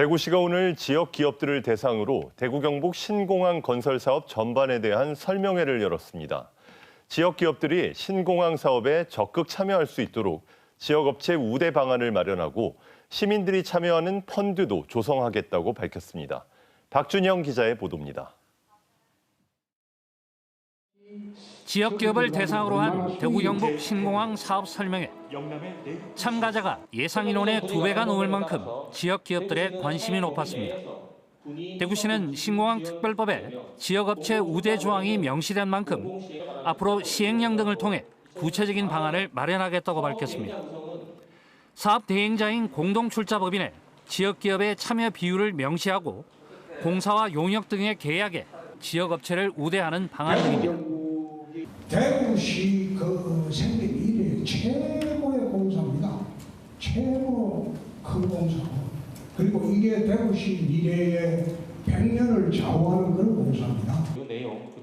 대구시가 오늘 지역 기업들을 대상으로 대구 경북 신공항 건설 사업 전반에 대한 설명회를 열었습니다. 지역 기업들이 신공항 사업에 적극 참여할 수 있도록 지역 업체 우대 방안을 마련하고 시민들이 참여하는 펀드도 조성하겠다고 밝혔습니다. 박준영 기자의 보도입니다. 지역 기업을 대상으로 한 대구 경북 신공항 사업 설명회. 참가자가 예상 인원의 두 배가 넘을 만큼 지역 기업들의 관심이 높았습니다. 대구시는 신공항 특별법에 지역 업체 우대 조항이 명시된 만큼 앞으로 시행령 등을 통해 구체적인 방안을 마련하겠다고 밝혔습니다. 사업 대행자인 공동출자법인에 지역 기업의 참여 비율을 명시하고 공사와 용역 등의 계약에 지역 업체를 우대하는 방안 등입니다. 대구시 그 생긴 이래 최고의 공사입니다. 최고 큰 공사고 그리고 이게 대구시 미래의 100년을 좌우하는 그런 공사입니다.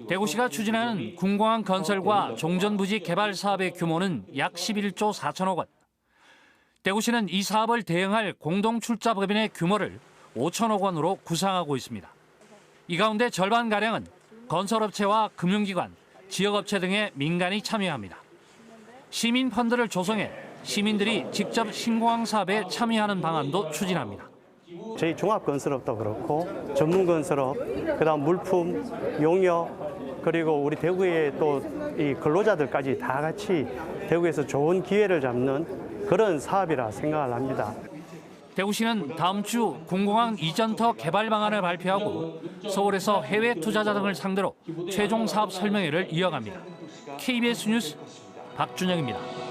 대구시가 추진하는 군공항 건설과 종전부지 개발 사업의 규모는 약 11조 4천억 원. 대구시는 이 사업을 대응할 공동출자법인의 규모를 5천억 원으로 구상하고 있습니다. 이 가운데 절반가량은 건설업체와 금융기관, 지역업체 등의 민간이 참여합니다. 시민 펀드를 조성해 시민들이 직접 신공항 사업에 참여하는 방안도 추진합니다. 저희 종합건설업도 그렇고 전문건설업, 그다음 물품, 용역, 그리고 우리 대구의 또 이 근로자들까지 다 같이 대구에서 좋은 기회를 잡는 그런 사업이라 생각을 합니다. 대구시는 다음 주 공공항 이전터 개발 방안을 발표하고 서울에서 해외 투자자 등을 상대로 최종 사업 설명회를 이어갑니다. KBS 뉴스 박준영입니다.